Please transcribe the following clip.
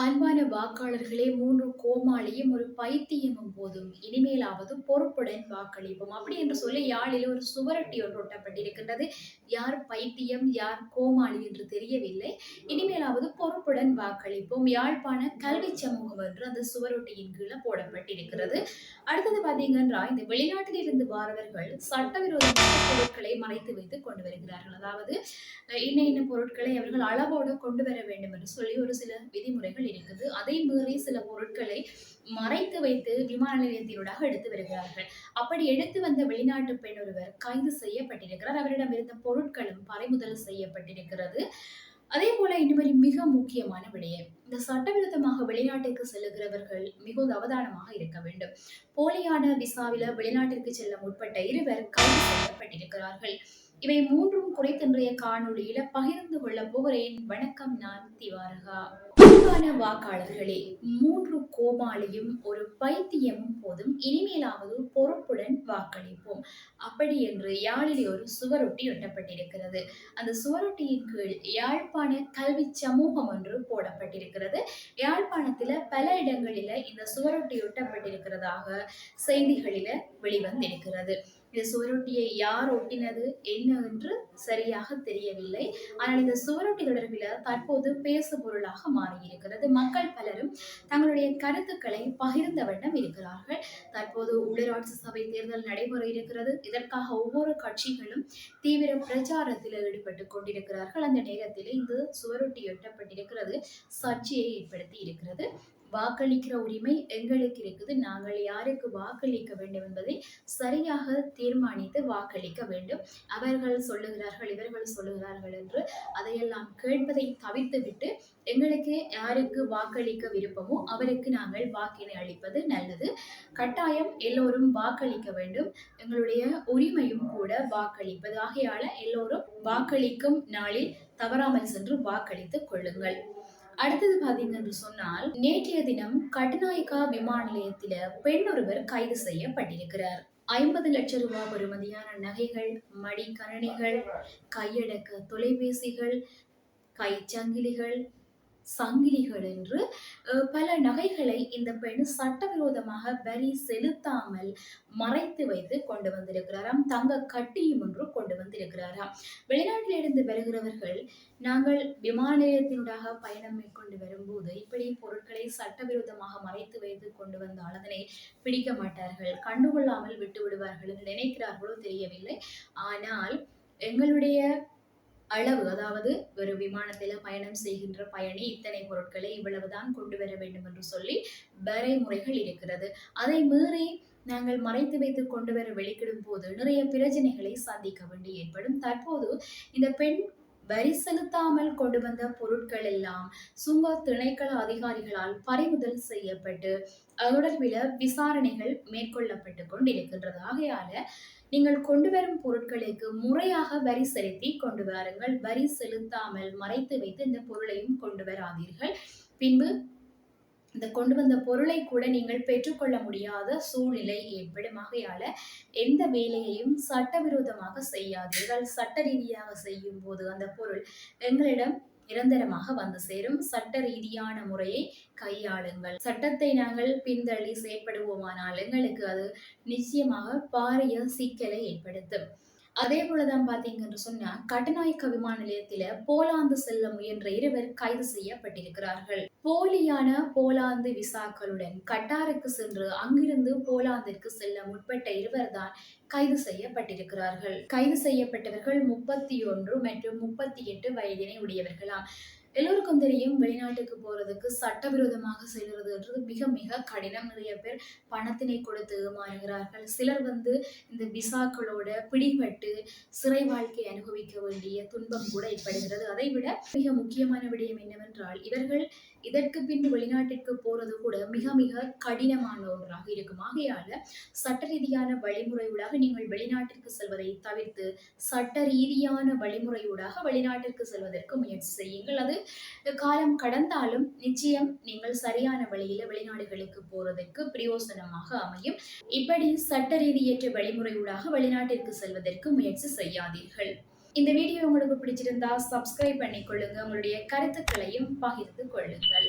அன்பான வாக்காளர்களே மூன்று கோமாளியும் ஒரு பைத்தியமும் போதும். இனிமேலாவது பொறுப்புடன் வாக்களிப்போம். அப்படி என்று சொல்லி யாழில் ஒரு சுவரொட்டி ஒன்று ஒட்டப்பட்டிருக்கின்றது. யார் பைத்தியம் யார் கோமாளி என்று தெரியவில்லை. இனிமேலாவது பொறுப்புடன் வாக்களிப்போம். யாழ்ப்பாண கல்வி சமூகம் என்று அந்த சுவரொட்டியின் கீழே போடப்பட்டிருக்கிறது. அடுத்தது பார்த்தீங்கன்னா இந்த வெளிநாட்டில் இருந்து வாரவர்கள் சட்டவிரோதமான பொருட்களை மறைத்து வைத்து கொண்டு வருகிறார்கள். அதாவது இன்ன இன்ன பொருட்களை அவர்கள் அளவோடு கொண்டு வர வேண்டும் என்று சொல்லி ஒரு சில விதிமுறைகள் பொருட்கள் இருக்குது. அதை மீறி சில பொருட்களை மறைத்து வைத்து விமான நிலையத்தினூடாக எடுத்து வருகிறார்கள். அப்படி எடுத்து வந்த வெளிநாட்டு பெண் ஒருவர் கைது செய்யப்பட்டிருக்கிறார். அவரிடம் இருந்த பொருட்களும் பறிமுதல் செய்யப்பட்டிருக்கிறது. அதே போல இன்னொரு மிக முக்கியமான விடயம். இந்த சட்டவிரோதமாக வெளிநாட்டுக்கு செல்லுகிறவர்கள் மிகவும் அவதானமாக இருக்க வேண்டும். போலியான விசாவில வெளிநாட்டிற்கு செல்ல முற்பட்ட இருவர் கைது செய்யப்பட்டிருக்கிறார்கள். இவை மூன்றும் குறித்து இன்றைய காணொளியில பகிர்ந்து கொள்ள போகிறேன். வணக்கம் நான் திவாரகா. அன்பான வாக்காளர்களே மூன்று கோமாளியும் ஒரு பைத்தியமும் போதும். இனிமேலாவது பொறுப்புடன் வாக்களிப்போம். அப்படி என்று யாழிலே ஒரு சுவரொட்டி ஒட்டப்பட்டிருக்கிறது அந்த சுவரொட்டியின் கீழ் யாழ்ப்பாண கல்வி சமூகம் ஒன்று போடப்பட்டிருக்கிறது. யாழ்ப்பாணத்தில் பல இடங்களில இந்த சுவரொட்டி ஒட்டப்பட்டிருக்கிறதாக செய்திகளில வெளிவந்திருக்கிறது. இந்த சுவரொட்டியை யார் ஒட்டினது என்ன என்று சரியாக தெரியவில்லை. ஆனால் இந்த சுவரொட்டி தொடர்பில் தற்போது பேசு பொருளாக மாறியிருக்கிறது. மக்கள் பலரும் தங்களுடைய கருத்துக்களை பகிர்ந்த வண்ணம் இருக்கிறார்கள். தற்போது உள்ளூராட்சி சபை தேர்தல் நடைபெற இருக்கிறது. இதற்காக ஒவ்வொரு கட்சிகளும் தீவிர பிரச்சாரத்தில் ஈடுபட்டு கொண்டிருக்கிறார்கள். அந்த நேரத்தில் இந்த சுவரொட்டி எட்டப்பட்டிருக்கிறது. சர்ச்சையை ஏற்படுத்தி இருக்கிறது. வாக்களிக்கிற உரிமை எங்களுக்கு இருக்குது. நாங்கள் யாருக்கு வாக்களிக்க வேண்டும் என்பதை சரியாக தீர்மானித்து வாக்களிக்க வேண்டும். அவர்கள் சொல்லுகிறார்கள் இவர்கள் சொல்லுகிறார்கள் என்று அதையெல்லாம் கேட்பதை தவிர்த்துவிட்டு எங்களுக்கு யாருக்கு வாக்களிக்க விருப்பமோ அவருக்கு நாங்கள் வாக்கினை அளிப்பது நல்லது. கட்டாயம் எல்லோரும் வாக்களிக்க வேண்டும். எங்களுடைய உரிமையும் கூட வாக்களிப்பது. ஆகையால எல்லோரும் வாக்களிக்கும் நாளில் தவறாமல் சென்று வாக்களித்துக் கொள்ளுங்கள். அடுத்தது பாத்தீங்க என்று சொன்னால் நேற்றைய தினம் கட்டுநாயக்கா விமான நிலையத்தில பெண் ஒருவர் கைது செய்யப்பட்டிருக்கிறார். ஐம்பது லட்சம் ரூபாய் பெறுமதியான நகைகள் மடிக்கணனிகள் கையடக்க தொலைபேசிகள் கைச்சங்கிலிகள் சங்கிலிகள் என்று பல நகைகளை இந்த பெண் சட்டவிரோதமாக வரி செலுத்தாமல் மறைத்து வைத்து கொண்டு வந்திருக்கிறாராம். தங்க கட்டியும் ஒன்று கொண்டு வந்திருக்கிறாராம். வெளிநாட்டிலிருந்து வருகிறவர்கள் நாங்கள் விமான நிலையத்தினூடாக பயணம் மேற்கொண்டு வரும்போது இப்படி பொருட்களை சட்டவிரோதமாக மறைத்து வைத்து கொண்டு வந்தால் அதனை பிடிக்க மாட்டார்கள். கண்டுகொள்ளாமல் விட்டு விடுவார்கள் என்று நினைக்கிறார்களோ தெரியவில்லை. ஆனால் எங்களுடைய அளவு அதாவது ஒரு விமானத்தில் பயணம் செய்கின்ற பயணி இத்தனை பொருட்களை இவ்வளவுதான் கொண்டு வர வேண்டும் என்று சொல்லி வரைமுறைகள் இருக்கிறது. அதை மீறி நாங்கள் மறைத்து வைத்து கொண்டு வர வெளிக்கிடும் போது நிறைய பிரச்சனைகளை சந்திக்க வேண்டி ஏற்படும். தற்போது இந்த பெண் வரி செலுத்தாமல் கொண்டு வந்த பொருட்கள் எல்லாம் சுங்க திணைக்கள அதிகாரிகளால் பறிமுதல் செய்யப்பட்டு தொடர்பில விசாரணைகள் மேற்கொள்ளப்பட்டு கொண்டிருக்கின்றது. ஆகையால நீங்கள் கொண்டு வரும் பொருட்களுக்கு முறையாக வரி செலுத்தி கொண்டு வாருங்கள். வரி செலுத்தாமல் மறைத்து வைத்து இந்த பொருளையும் கொண்டு வராதீர்கள். பின்பு இந்த கொண்டு வந்த பொருளை கூட நீங்கள் பெற்றுக்கொள்ள முடியாத சூழ்நிலை ஏற்படும் ஆகையால எந்த வேலையையும் சட்டவிரோதமாக செய்யாதீர்கள். சட்ட ரீதியாக செய்யும் போது அந்த பொருள் எங்களிடம் நிரந்தரமாக வந்து சேரும். சட்ட ரீதியான முறையை கையாளுங்கள். சட்டத்தை நாங்கள் பின்தள்ளி செயற்படுவோமானால் எங்களுக்கு அது நிச்சயமாக பாரிய சிக்கலை ஏற்படுத்தும். அதே போலதான் பாத்தீங்கன்னு சொன்னா கட்டநாயக்க விமான நிலையத்தில போலாந்து செல்ல முயன்ற இருவர் கைது செய்யப்பட்டிருக்கிறார்கள். போலியான போலாந்து விசாக்களுடன் கட்டாருக்கு சென்று அங்கிருந்து போலாந்திற்கு செல்ல முற்பட்ட இருவர்தான் கைது செய்யப்பட்டிருக்கிறார்கள். கைது செய்யப்பட்டவர்கள் முப்பத்தி ஒன்று மற்றும் முப்பத்தி எட்டு வயதினை உடையவர்களாம். எல்லோருக்கும் தெரியும் வெளிநாட்டுக்கு போகிறதுக்கு சட்டவிரோதமாக செல்கிறதுன்றது மிக மிக கடினம். நிறைய பேர் பணத்தினை கொடுத்து ஏமாறுகிறார்கள். சிலர் வந்து இந்த விசாக்களோட பிடிபட்டு சிறை வாழ்க்கை அனுபவிக்க வேண்டிய துன்பம் கூட ஏற்படுகிறது. அதை விட மிக முக்கியமான விடயம் என்னவென்றால் இவர்கள் இதற்கு பின் வெளிநாட்டிற்கு போறது கூட மிக மிக கடினமான ஒன்றாக இருக்கும். ஆகையால சட்ட ரீதியான வழிமுறையூடாக நீங்கள் வெளிநாட்டிற்கு செல்வதை தவிர்த்து சட்ட ரீதியான வழிமுறையூடாக வெளிநாட்டிற்கு செல்வதற்கு முயற்சி செய்யுங்கள். அது காலம் கடந்தாலும் நிச்சயம் நீங்கள் சரியான வழியில வெளிநாடுகளுக்கு போறதற்கு பிரயோசனமாக அமையும். இப்படி சட்ட ரீதியற்ற வழிமுறையூடாக வெளிநாட்டிற்கு செல்வதற்கு முயற்சி செய்யாதீர்கள். இந்த வீடியோ உங்களுக்கு பிடிச்சிருந்தா சப்ஸ்கிரைப் பண்ணிக்கொள்ளுங்க. உங்களுடைய கருத்துக்களையும் பகிர்ந்து கொள்ளுங்கள்.